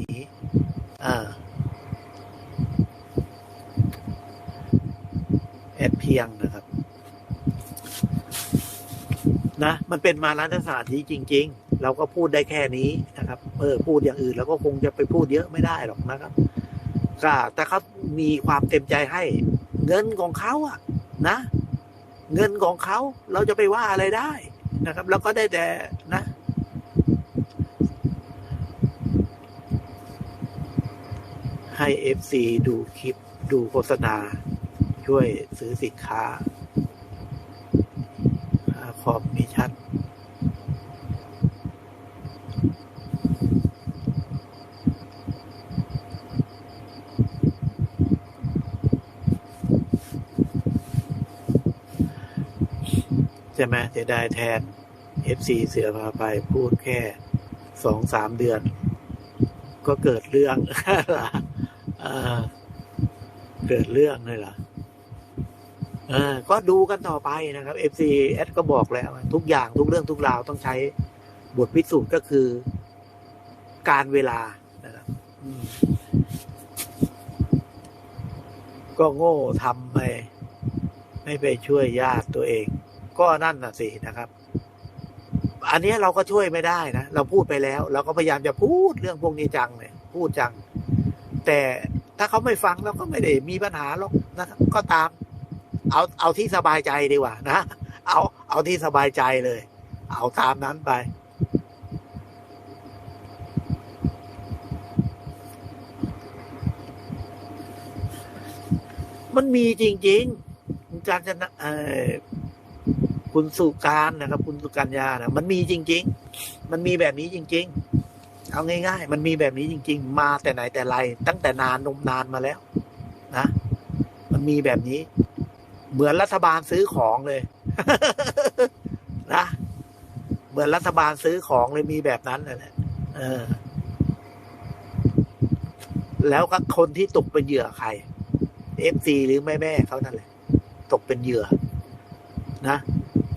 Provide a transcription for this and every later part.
นี้อ่าแอดเพียงนะครับ นะ มันเป็นมาร้านสถานที่จริง ๆ เราก็พูดได้แค่นี้นะครับ เออ พูดอย่างอื่นเราก็คงจะไปพูดเยอะไม่ได้หรอกนะครับก็แต่เขามีความเต็มใจให้ เงินของเขาอะนะ เงินของเขาเราจะไปว่าอะไรได้นะครับแล้วก็ได้แต่นะ ให้เอฟซีดูคลิปดูโฆษณา ช่วยซื้อสินค้าคอมมิชั่นใช่ไหมจะได้แทน FC เสือพาไปพูดแค่สองสามเดือน ก็เกิดเรื่อง เกิดเรื่องเลยเหรอก็ดูกันต่อไปนะครับ FC แอดก็บอกแล้ว ทุกอย่างทุกเรื่องทุกราวต้องใช้บทพิสูจน์ก็คือ การเวลานะครับก็โง่ทำไป ไม่ไปช่วยญาติตัวเอง ก็นั่นน่ะสินะครับ อันนี้เราก็ช่วยไม่ได้นะ เราพูดไปแล้ว เราก็พยายามจะพูดเรื่องพวกนี้จังเลยพูดจัง แต่ ถ้าเขาไม่ฟังเราก็ไม่ได้มีปัญหาหรอกนะครับก็ตาม เอาเอาที่สบายใจดีกว่านะเอาเอาที่สบายใจเลย เอาตามนั้นไป มันมีจริงๆคุณการจะเออคุณสุการนะครับ คุณสุกัญญานะมันมีจริง ๆ มันมีแบบนี้จริง ๆ เอาง่าย ๆ มันมีแบบนี้จริง ๆ มาแต่ไหนแต่ไร ตั้งแต่นานนมนานมาแล้ว นะ มันมีแบบนี้ เหมือนรัฐบาลซื้อของเลย นะ เหมือนรัฐบาลซื้อของเลยมีแบบนั้นนะเออ แล้วก็คนที่ตกเป็นเหยื่อใครเอฟซีหรือแม่แม่เขานั่นแหละตกเป็นเหยื่อ นะ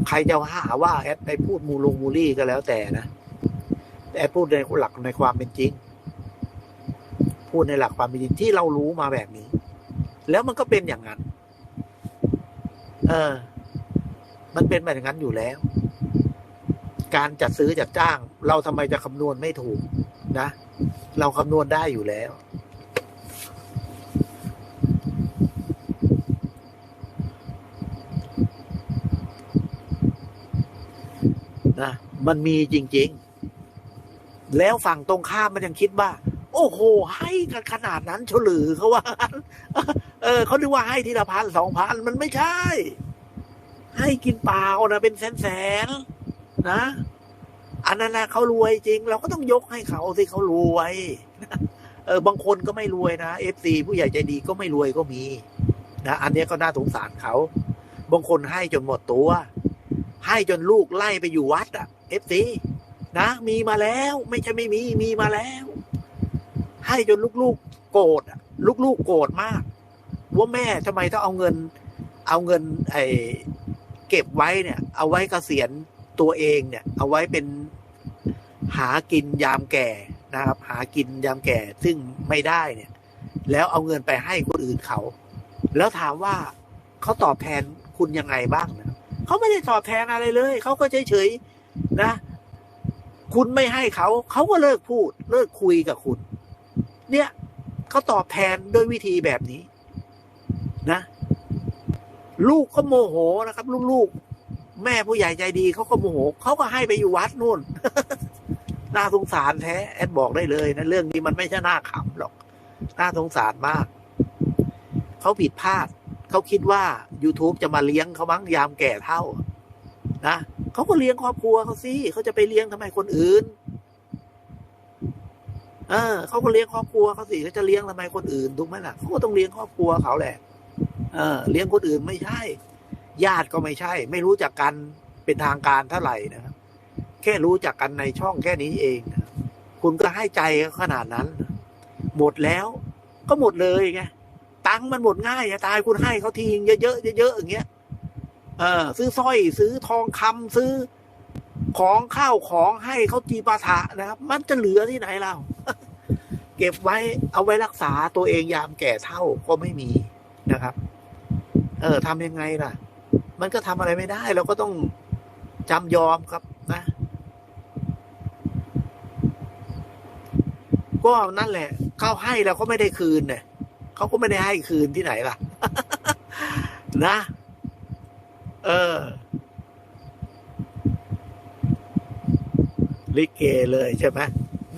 ใครจะหาว่าแอดไปพูดมูลงมูลี่ก็แล้วแต่นะ แอดพูดในหลักในความเป็นจริง พูดในหลักความเป็นจริงที่เรารู้มาแบบนี้ แล้วมันก็เป็นอย่างนั้น เออ มันเป็นแบบนั้นอยู่แล้ว การจัดซื้อจัดจ้าง เราทำไมจะคำนวณไม่ถูก นะ เราคำนวณได้อยู่แล้วนะมันมีจริง ๆ แล้วฝั่งตรงข้ามมันยังคิดว่า โอ้โห ให้กันขนาดนั้นเฉลือเขาว่า เออเขาคิดว่าให้ทีละพันสองพันมันไม่ใช่ ให้กินเปล่านะเป็นแสนๆนะอันนั้นนะเขารวยจริง เราก็ต้องยกให้เขาสิเขารวยเออบางคนก็ไม่รวยนะเอฟซีผู้ใหญ่ใจดีก็ไม่รวยก็มีนะอันนี้ก็น่าสงสารเขา บางคนให้จนหมดตัว ให้จนลูกไล่ไปอยู่วัดอะเอฟซี นะ มีมาแล้ว ไม่ใช่ไม่มี มีมาแล้ว ให้จนลูกๆโกรธลูกๆโกรธมาก ว่าแม่ทำไมต้องเอาเงิน เอาเงิน ไอ้เก็บไว้เนี่ย เอาไว้เกษียณตัวเองเนี่ย เอาไว้เป็นหากินยามแก่นะครับ หากินยามแก่ซึ่งไม่ได้เนี่ย แล้วเอาเงินไปให้คนอื่นเขา แล้วถามว่าเขาตอบแทนคุณยังไงบ้างนะเขาไม่ได้ตอบแทนอะไรเลย เขาก็เฉยๆนะ คุณไม่ให้เขา เขาก็เลิกพูด เลิกคุยกับคุณ เนี่ยเขาตอบแทนด้วยวิธีแบบนี้ นะ ลูกก็โมโหนะครับ ลูกๆ แม่ผู้ใหญ่ใจดีเขาก็โมโหเขาก็ให้ไปอยู่วัดนู่นน่าสงสารแท้แอดบอกได้เลยนะเรื่องนี้มันไม่ใช่น่าขำหรอกน่าสงสารมากเขาผิดพลาดเขาคิดว่า YouTube จะมาเลี้ยงเขามั้งยามแก่เท่า นะ เขาก็เลี้ยงครอบครัวเขาสิเขาจะไปเลี้ยงทำไมคนอื่นเออเขาก็เลี้ยงครอบครัวเขาสิเขาจะเลี้ยงทำไมคนอื่นถูกไหมล่ะเขาก็ต้องเลี้ยงครอบครัวเขาแหละ เออ เลี้ยงคนอื่นไม่ใช่ ญาติก็ไม่ใช่ ไม่รู้จักกันเป็นทางการเท่าไหร่นะครับแค่รู้จักกันในช่องแค่นี้เองคุณก็ให้ใจขนาดนั้น หมดแล้ว ก็หมดเลยไงตังมันหมดง่ายอะตายคุณให้เขาทีเยอะๆเยอะๆอย่างเงี้ย เออ ซื้อสร้อย ซื้อทองคำซื้อของข้าวของให้เขาจีปาถะนะครับ มันจะเหลือที่ไหนเรา เก็บไว้เอาไว้รักษาตัวเองยามแก่เท่าก็ไม่มีนะครับ เออทำยังไงล่ะ มันก็ทำอะไรไม่ได้ เราก็ต้องจำยอมครับนะ ก็นั่นแหละ เขาให้เราก็ไม่ได้คืนเนี่ยเขาก็ไม่ได้ให้คืนที่ไหนล่ะ นะ เออ ลิเกเลยใช่ไหม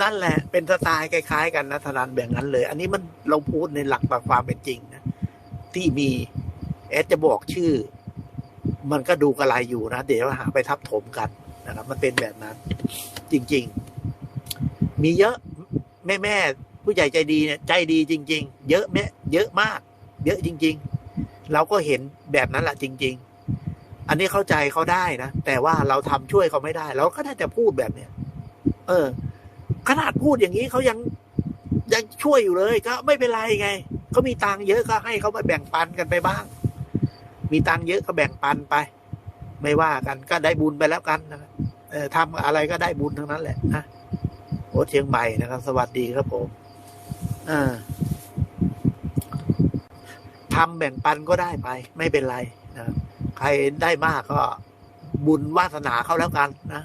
นั่นแหละ เป็นสไตล์คล้ายๆ กันนะธนันแบบนั้นเลย อันนี้มันเราพูดในหลักความเป็นจริงนะที่มีแอดจะบอกชื่อ มันก็ดูกระไรอยู่นะ เดี๋ยวหาไปทับถมกันนะครับ มันเป็นแบบนั้น จริง ๆ มีเยอะแม่แม่ผู้ใหญ่ใจดีเนี่ยใจดีจริง ๆ เยอะแม่เยอะมาก เยอะจริง ๆ เราก็เห็นแบบนั้นแหละจริง ๆ อันนี้เข้าใจเขาได้นะ แต่ว่าเราทำช่วยเขาไม่ได้ เราก็ได้แต่พูดแบบเนี้ยเออ ขนาดพูดอย่างนี้เขายังยังช่วยอยู่เลย ก็ไม่เป็นไรไงเขามีตังเยอะก็ให้เขาไปแบ่งปันกันไปบ้าง มีตังเยอะก็แบ่งปันไป ไม่ว่ากันก็ได้บุญไปแล้วกันนะเออทำอะไรก็ได้บุญทั้งนั้นแหละนะโอ้เชียงใหม่นะครับ สวัสดีครับผมอ่าทำแบ่งปันก็ได้ไป ไม่เป็นไร ใครได้มากก็บุญวาสนาเขาแล้วกันนะ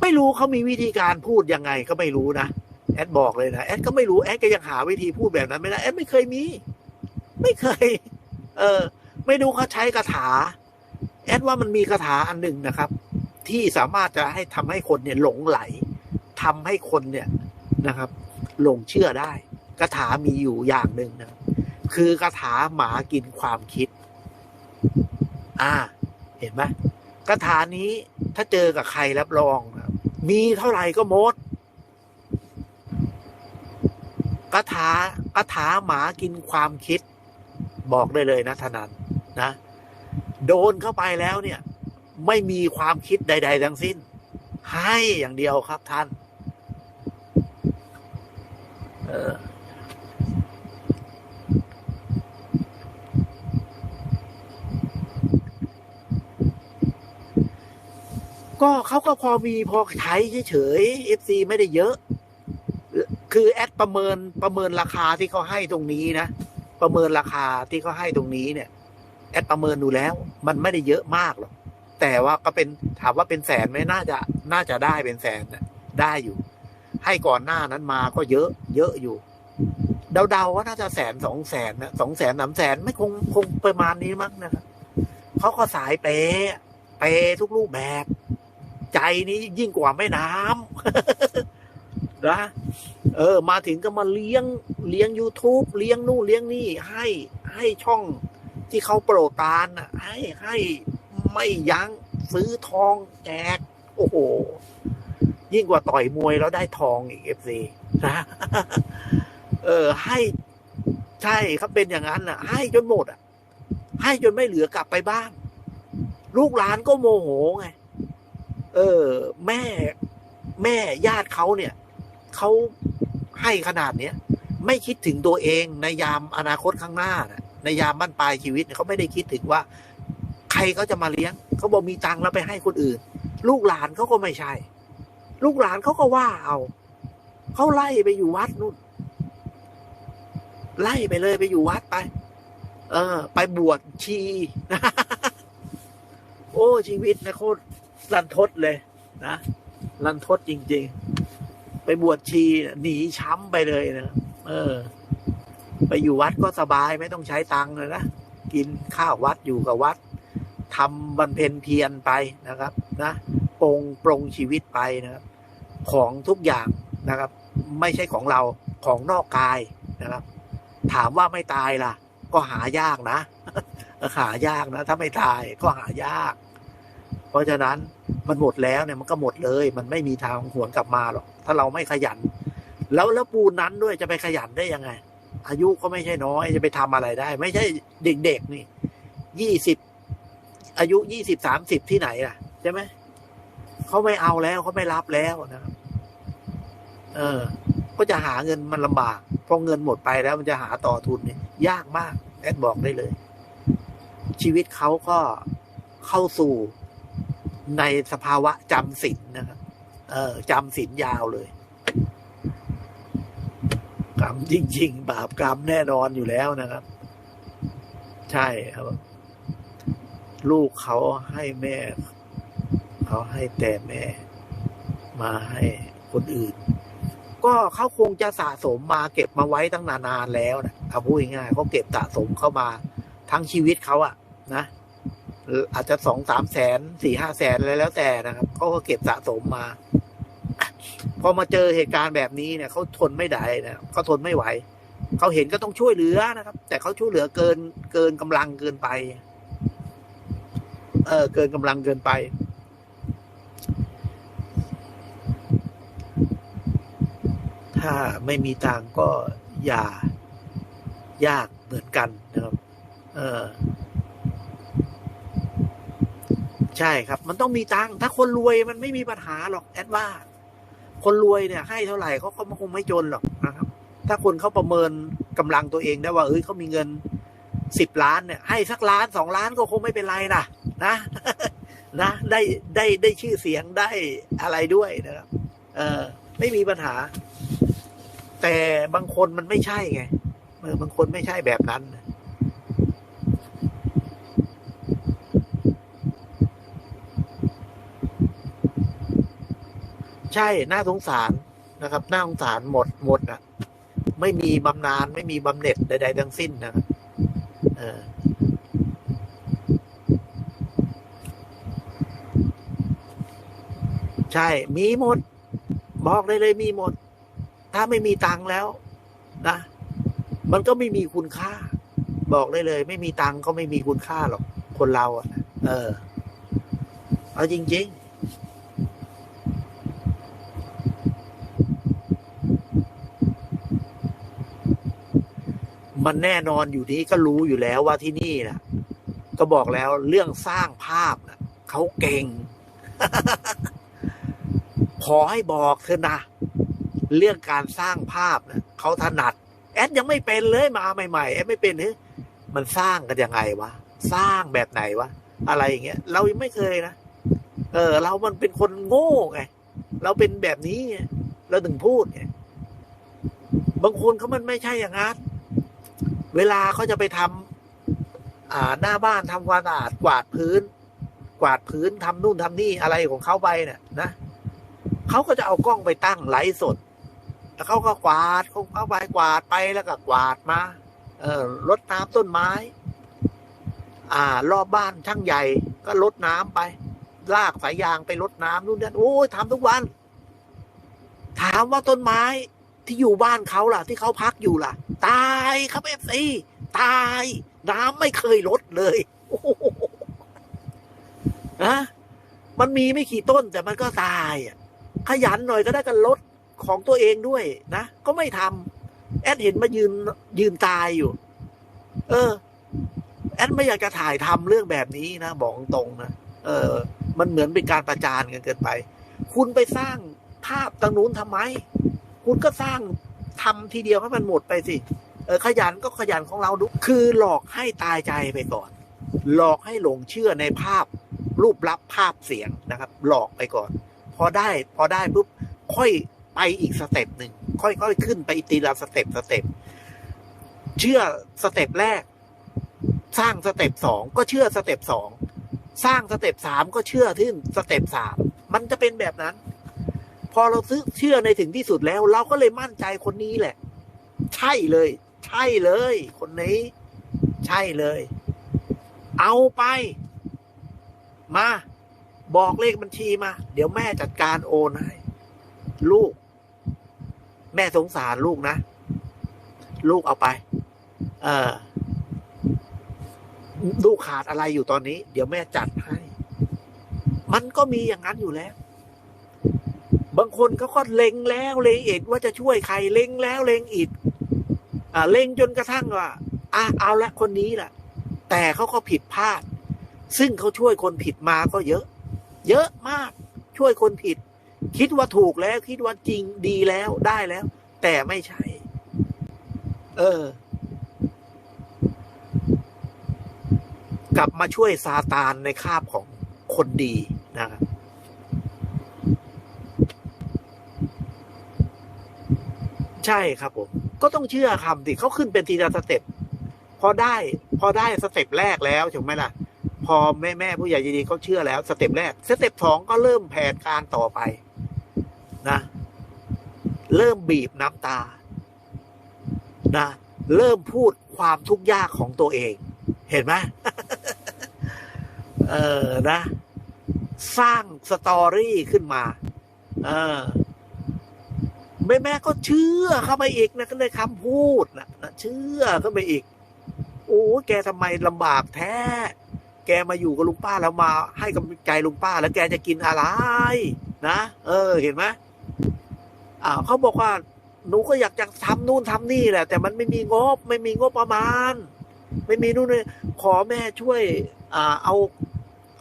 ไม่รู้เขามีวิธีการพูดยังไงก็ไม่รู้นะแอดบอกเลยนะแอดก็ไม่รู้แอดก็ยังหาวิธีพูดแบบนั้นไม่ได้แอดไม่เคยมี ไม่เคย เออ ไม่รู้เขาใช้คาถา แอดว่ามันมีคาถาอันหนึ่งนะครับ ที่สามารถจะให้ทำให้คนเนี่ยหลงไหลทำให้คนเนี่ยนะครับ หลงเชื่อได้คาถามีอยู่อย่างหนึ่งนะครับ คือคาถาหมากินความคิด อ่า เห็นไหมคาถานี้ถ้าเจอกับใครรับรอง มีเท่าไหร่ก็หมดคาถาคาถาหมากินความคิด บอกได้เลยนะทนันนะ โดนเข้าไปแล้วเนี่ย ไม่มีความคิดใด ๆ ทั้งสิ้น ให้อย่างเดียวครับท่าน เออ ก็เขาก็พอมีพอใช้เฉยๆ FC ไม่ได้เยอะ คือแอดประเมินประเมินราคาที่เขาให้ตรงนี้นะ ประเมินราคาที่เขาให้ตรงนี้เนี่ย แอดประเมินดูแล้ว มันไม่ได้เยอะมากหรอกแต่ว่าก็เป็นถามว่าเป็นแสนไหมน่าจะน่าจะได้เป็นแสนนะได้อยู่ ให้ก่อนหน้านั้นมาก็เยอะ เยอะอยู่ เดาๆว่าน่าจะแสนสองแสนนะสองแสนสามแสนไม่คงคงประมาณนี้มั้งนะครับเขาก็สายเปเปทุกรูปแบบ ใจนี้ยิ่งกว่าแม่น้ำนะเออ มาถึงก็มาเลี้ยงเลี้ยง YouTube เลี้ยงนู่นเลี้ยงนี่ ให้ให้ช่องที่เขาโปรดปรานน่ะให้ให้ไม่ยั้งซื้อทองแจก โอ้โห ยิ่งกว่าต่อยมวยแล้วได้ทองอีกเอฟซีนะเออ ให้ใช่ครับเป็นอย่างนั้นน่ะ ให้จนหมดอะ ให้จนไม่เหลือกลับไปบ้าน ลูกหลานก็โมโหไง เออ แม่แม่ญาติเขาเนี่ยเขาให้ขนาดเนี้ยไม่คิดถึงตัวเองในยามอนาคตข้างหน้านะในยามบั้นปลายชีวิตเนี่ยเขาไม่ได้คิดถึงว่า ใครเขาจะมาเลี้ยงเขาบอกมีตังค์แล้วไปให้คนอื่น ลูกหลานเขาก็ไม่ใช่ ลูกหลานเขาก็ว่าเอาเขาไล่ไปอยู่วัดนู่น ไล่ไปเลยไปอยู่วัดไป เออ ไปบวชชี โอ้ชีวิตนะโคตร รันทดเลยนะรันทดจริง ๆ ไปบวชชีหนีช้ำไปเลยนะเออ ไปอยู่วัดก็สบายไม่ต้องใช้ตังค์เลยนะกินข้าววัดอยู่กับวัดทำบรรเพนเพียรไปนะครับ นะปรงปรงชีวิตไปนะครับ ของทุกอย่างนะครับ ไม่ใช่ของเราของนอกกายนะครับ ถามว่าไม่ตายล่ะ ก็หายากนะหายากนะ ถ้าไม่ตายก็หายาก เพราะฉะนั้นมันหมดแล้วเนี่ยมันก็หมดเลย มันไม่มีทางหวนกลับมาหรอก ถ้าเราไม่ขยัน แล้วแล้วปูนนั้นด้วยจะไปขยันได้ยังไง อายุก็ไม่ใช่น้อยจะไปทำอะไรได้ ไม่ใช่เด็กๆนี่ยี่สิบอายุยี่สิบสามสิบที่ไหนล่ะใช่ไหมเขาไม่เอาแล้วเขาไม่รับแล้วนะครับ เออ ก็จะหาเงินมันลำบากพอเงินหมดไปแล้วมันจะหาต่อทุนเนี่ยยากมากแอดบอกได้เลย ชีวิตเขาก็เข้าสู่ ในสภาวะจำศีลนะครับ เออจำศีลยาวเลย กรรมจริง ๆ บาปกรรมแน่นอนอยู่แล้วนะครับ ใช่ครับ ลูกเขาให้แม่ เขาให้แต่แม่ มาให้คนอื่น ก็เขาคงจะสะสมมาเก็บมาไว้ตั้งนานๆแล้วนะเอาพูดง่ายๆเขาเก็บสะสมเข้ามา ทั้งชีวิตเขาอะนะ อาจจะสองสามแสนสี่ห้าแสนอะไรแล้วแต่นะครับเขาก็เก็บสะสมมา พอมาเจอเหตุการณ์แบบนี้เนี่ยเขาทนไม่ได้นะเขาทนไม่ไหวเขาเห็นก็ต้องช่วยเหลือนะครับ แต่เขาช่วยเหลือเกินเกินกำลังเกินไป เออเกินกำลังเกินไป ถ้าไม่มีทางก็อย่ายากเหมือนกันนะครับ เออ ใช่ครับ มันต้องมีตังค์ถ้าคนรวยมันไม่มีปัญหาหรอกแอดว่า คนรวยเนี่ยให้เท่าไหร่เขาก็คงไม่จนหรอกนะครับ ถ้าคนเขาประเมินกำลังตัวเองได้ว่า เอ้ยเขามีเงินสิบล้านเนี่ย ให้สักล้านสองล้านก็คงไม่เป็นไรนะนะนะ ได้ได้ได้ชื่อเสียงได้อะไรด้วยนะครับ เออไม่มีปัญหา แต่บางคนมันไม่ใช่ไงบางคนไม่ใช่แบบนั้น ใช่น่าสงสารนะครับน่าสงสารหมดหมดอะ ไม่มีบำนาญไม่มีบำเหน็จใด ๆ ทั้งสิ้นนะครับเออใช่ มีหมด บอกได้เลยมีหมด ถ้าไม่มีตังค์แล้วนะ มันก็ไม่มีคุณค่า บอกได้เลย ไม่มีตังค์ก็ไม่มีคุณค่าหรอก คนเราอะ เออ เอาจริง ๆ มันแน่นอนอยู่นี้ก็รู้อยู่แล้วว่าที่นี่นะก็บอกแล้วเรื่องสร้างภาพนะเขาเก่ง ขอให้บอกเถอะนะ เรื่องการสร้างภาพนะเขาถนัด แอดยังไม่เป็นเลยมาใหม่ๆแอดไม่เป็นเฮ้ยมันสร้างกันยังไงวะสร้างแบบไหนวะอะไรอย่างเงี้ย เรายังไม่เคยนะเออ เรามันเป็นคนโง่ไงเราเป็นแบบนี้ไงเราถึงพูดไงบางคนเขามันไม่ใช่อย่างนั้น เวลาเขาจะไปทำอ่าหน้าบ้านทำความสะอาดกวาดพื้น กวาดพื้นทำนู่นทำนี่อะไรของเขาไปเนี่ยนะเขาก็จะเอากล้องไปตั้งไลฟ์สดแล้วเขาก็กวาดเขาเข้าไปกวาดไปแล้วก็กวาดมา เออรดน้ำต้นไม้ อ่า รอบบ้านช่างใหญ่ก็รดน้ำไป ลากสายยางไปรดน้ำนู่นนั่นโอ้ยทำทุกวัน ถามว่าต้นไม้ ที่อยู่บ้านเขาล่ะ ที่เขาพักอยู่ล่ะ ตายครับเอฟซีตาย น้ำไม่เคยลดเลยนะมันมีไม่กี่ต้นแต่มันก็ตายอะขยันหน่อยก็ได้กันลดของตัวเองด้วยนะก็ไม่ทำแอดเห็นมายืนยืนตายอยู่ เออ แอดไม่อยากจะถ่ายทำเรื่องแบบนี้นะบอกตรงนะเออ มันเหมือนเป็นการประจานกันเกินไป คุณไปสร้างภาพตรงนู้นทำไม คุณก็สร้างทำทีเดียวให้มันหมดไปสิ เออขยันก็ขยันของเราดูคือหลอกให้ตายใจไปก่อน หลอกให้หลงเชื่อในภาพรูปลับภาพเสียงนะครับ หลอกไปก่อน พอได้พอได้ปุ๊บค่อยไปอีกสเต็ปหนึ่งค่อยๆขึ้นไปทีละสเต็ปสเต็ปเชื่อสเต็ปแรก สร้างสเต็ปสองก็เชื่อสเต็ปสองสร้างสเต็ปสามก็เชื่อที่สเต็ปสามมันจะเป็นแบบนั้น พอเราซื้อเชื่อในถึงที่สุดแล้ว เราก็เลยมั่นใจคนนี้แหละ ใช่เลย ใช่เลย คนนี้ ใช่เลย เอาไป มา บอกเลขบัญชีมา เดี๋ยวแม่จัดการโอนให้ลูก แม่สงสารลูกนะ ลูกเอาไป เออลูกขาดอะไรอยู่ตอนนี้ เดี๋ยวแม่จัดให้ มันก็มีอย่างนั้นอยู่แล้ว บางคนเขาก็เล็งแล้วเล็งอีกว่าจะช่วยใครเล็งแล้วเล็งอีกอ่าเล็งจนกระทั่งว่าอะเอาละคนนี้แหละแต่เขาก็ผิดพลาด ซึ่งเขาช่วยคนผิดมาก็เยอะ เยอะมากช่วยคนผิด คิดว่าถูกแล้ว คิดว่าจริงดีแล้วได้แล้ว แต่ไม่ใช่ เออ กลับมาช่วยซาตานในคาบของคนดีนะครับ ใช่ครับผม ก็ต้องเชื่อคำสิเขาขึ้นเป็นทีละสเต็ปพอได้ พอได้สเต็ปแรกแล้วถูกไหมล่ะ พอแม่แม่ผู้ใหญ่ดีๆเขาเชื่อแล้ว สเต็ปแรก สเต็ปสองก็เริ่มแผนการต่อไปนะ เริ่มบีบน้ำตา นะ เริ่มพูดความทุกข์ยากของตัวเอง เห็นไหมเออนะ สร้างสตอรี่ขึ้นมา เออ ม่แม่ก็เชื่อเข้าไปอีกนะก็เลยคำพูดนะเชื่อเข้าไปอีก โอ้แกทำไมลำบากแท้ แกมาอยู่กับลุงป้าแล้วมา ให้กำลังใจลุงป้า แล้วแกจะกินอะไร นะเออ เห็นไหมอ่าเขาบอกว่าหนูก็อยากจะทำนู่นทำนี่แหละ แต่มันไม่มีงบ ไม่มีงบประมาณ ไม่มีนู่นเลยขอแม่ช่วย อ่า เอา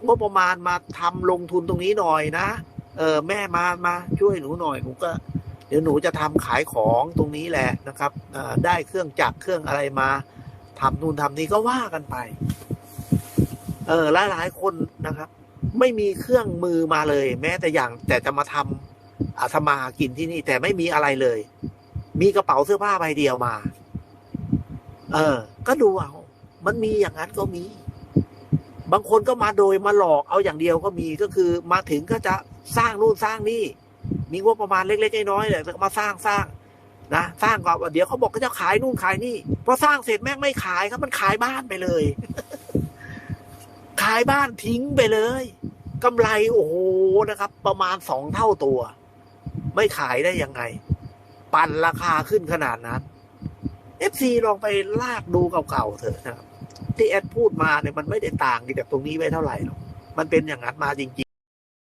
งบประมาณมาทำลงทุนตรงนี้หน่อยนะเออ แม่มามาช่วยหนูหน่อยหนูก็ เดี๋ยวหนูจะทำขายของตรงนี้แหละนะครับได้เครื่องจักรเครื่องอะไรมาทำนู่นทำนี่ก็ว่ากันไป เออหลายหลายคนนะครับ ไม่มีเครื่องมือมาเลย แม้แต่อย่างแต่จะมาทำอาทำมากินที่นี่ แต่ไม่มีอะไรเลย มีกระเป๋าเสื้อผ้าใบเดียวมา เออ ก็ดูเอามันมีอย่างนั้นก็มี บางคนก็มาโดยมาหลอกเอาอย่างเดียวก็มีก็คือมาถึงก็จะสร้างนู่นสร้างนี่ มีงบประมาณเล็กๆน้อยๆเลยแล้วก็มาสร้างสร้างนะสร้างก่อนเดี๋ยวเขาบอกก็จะขายนู่นขายนี่พอสร้างเสร็จแม่งไม่ขายครับ มันขายบ้านไปเลย ขายบ้านทิ้งไปเลยกำไรโอ้โหนะครับ ประมาณสองเท่าตัว ไม่ขายได้ยังไง ปั่นราคาขึ้นขนาดนั้นเอฟซีลองไปลากดูเก่าๆเถอะนะครับที่แอดพูดมาเนี่ยมันไม่ได้ต่างจากตรงนี้ไว้เท่าไหร่หรอกมันเป็นอย่างนั้นมาจริงๆ